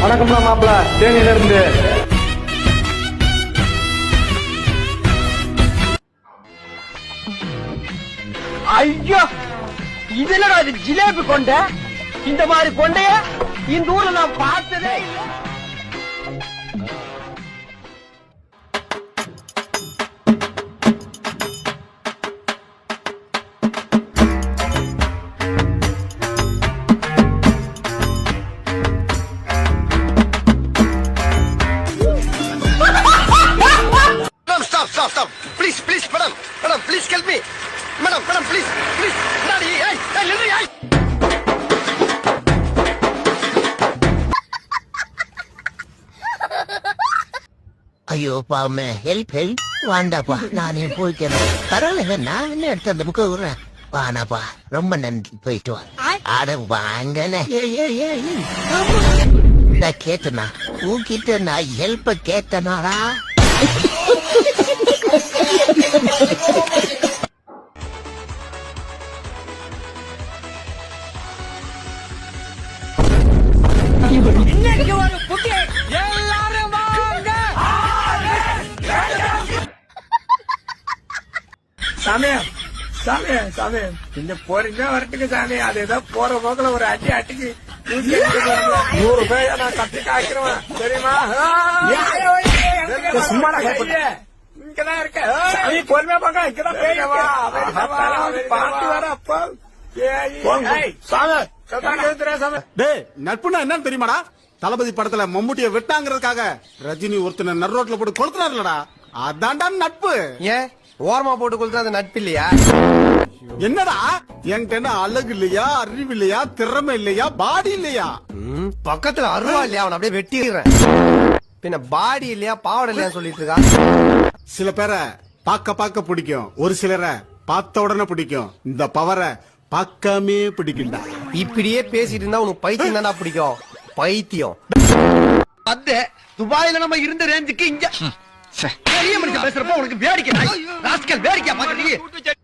வணக்கம்டா மாப்பிள்ள தேனியில இருந்து. ஐயோ! இதுல அது ஜிலேபி கொண்ட? இந்த மாதிரி கொண்டைய இந்த ஊர்ல நான் பார்த்ததே இல்லை. Me. Madam, madam, please, please. Daddy, hey, hey, Lily, hey. ஐயோ பாவமே. ஹெல்ப் ஹெல்ப் வாண்டாப்பா நானே போய்க்கிறேன். பரவாயில்ல நான் என்ன எடுத்து அந்த புக்கை விடுறேன் வானாப்பா ரொம்ப நன்றி. போயிட்டு வா. அட வாங்கண்ணே. நான் கேட்டனா. உன்கிட்ட நான் ஹெல்ப்ப கேட்டனாடா. இன்னைக்கு ஒரு குட்டி எல்லாரும் வாங்க. சாமி சாமி சாமி நீங்க போறீங்க வரட்டுங்க சாமி அது ஏதோ போற போக்குல ஒரு அடி அட்டிக்கு. நூறு ரூபாய் நான் கட்டி காய்க்கிறேன் தெரியுமா? சும்மா இங்கதான் இருக்க. சாமி பொறுமையா பாக்க இங்கதான் பாட்டு வர அப்பா. சாமி. நட்புனா என்னன்னு தெரியுமாடா? தளபதி படத்துல மம்முட்டிய வெட்டாங்கிறதுக்காக ரஜினி ஒருத்தனை நடுரோட்ல போட்டு கொளுத்துறாருலடா. அதான்டா நட்பு. ஏன் ஓரமா போட்டு கொடுத்தா அது நட்பு இல்லையா? என்னடா? என்கிட்ட என்ன அழகு இல்லையா அறிவு இல்லையா திறமை இல்லையா பாடி இல்லையா? பக்கத்துல அருவா இல்லையா? அவன் அப்படியே வெட்டிடுறேன். பின்ன பாடி இல்லையா பாவடை இல்லையா சொல்லிட்டு இருக்கா? சில பேரை பார்க்க பார்க்க பிடிக்கும். ஒரு சிலரை பார்த்த உடனே பிடிக்கும். இந்த பவரை பார்க்காமே பிடிக்கும்டா இப்படியே பேசிட்டு இருந்தா உனக்கு பைத்தியம் தானே பிடிக்கும். பைத்தியம். அது துபாயில நம்ம இருந்த ரேஞ்சுக்கு இங்க. பெரிய மனுஷன் பேசுறப்ப உனக்கு வேடிக்கை. ராஸ்கல் வேடிக்கை பாக்குறீங்க